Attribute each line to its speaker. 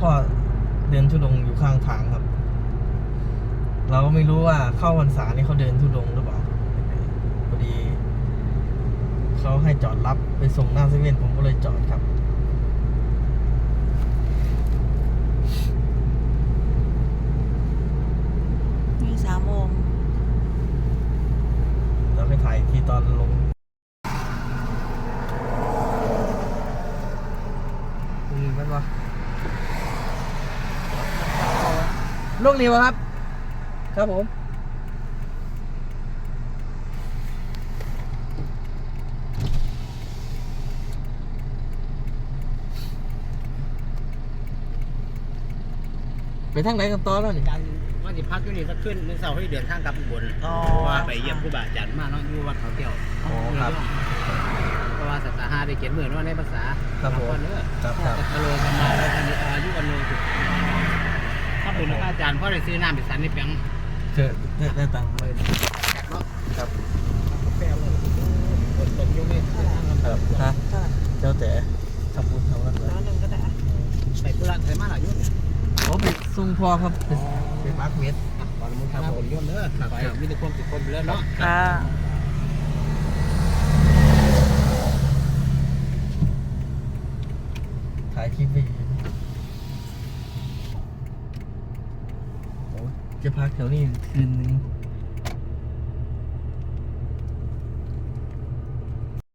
Speaker 1: พ่อเดินทุดงค์อยู่ข้างทางครับ เราก็ไม่รู้ว่าเข้าพรรษานี่เขาเดินทุดงค์หรือเปล่าพอดีเขาให้จอดรับไปส่งหน้าเซเว่นผมก็เลยจอดครับ
Speaker 2: มีสามโมง
Speaker 1: แล้วไปถ่ายที่ตอนลงอืมมันวะ ลูกนี้วะครับ ครับผม ไปทางไหนกันต่อแล้วนี่
Speaker 3: อาจารย์ว่าสิพักอยู่นี่สักขึ้นมื้อเสาร์ให้เดินทางกลับอุบล
Speaker 1: อ๋อ
Speaker 3: เพราะว่าไปเยี่ยมครูบาอาจารย์มาเนาะอยู่วัดเขาเที่ยว
Speaker 1: อ๋อครับ
Speaker 3: เพราะว่าสัตหาได้เขียนเหมือนว่าในภาษา
Speaker 1: ครับผม
Speaker 3: เนื้อ
Speaker 1: ครับครับ
Speaker 3: สัตโลธรรมาและธนิอายุวันโนสุถ้าเป็น อาจารย์พ่อได้ซื้อน้ำไปสันในเปียง
Speaker 1: เจอได้ได้ตังค์เลย
Speaker 3: จากเนาะ
Speaker 1: ครับ
Speaker 3: แปลเลยฝนตกยู่ไม่
Speaker 1: ครับฮะเจ้าแต่ทำบุญทำอะไร
Speaker 2: ร้อยหนึ่งก็ได้
Speaker 3: ใส่กุหลาบใส่มาหลายยุ่นเนี่ย
Speaker 1: โอ้ไปส่งพ่อครับไปไปมาร์กเมด
Speaker 3: อะก่อนมึงทำผลยุ่นเด้อไปมีแต่ความติดคนไปแล้วเนาะ
Speaker 2: ค่ะ
Speaker 1: ถ่ายคลิปไปอยู่โอ้ จะพักแถวนี้คืนนึง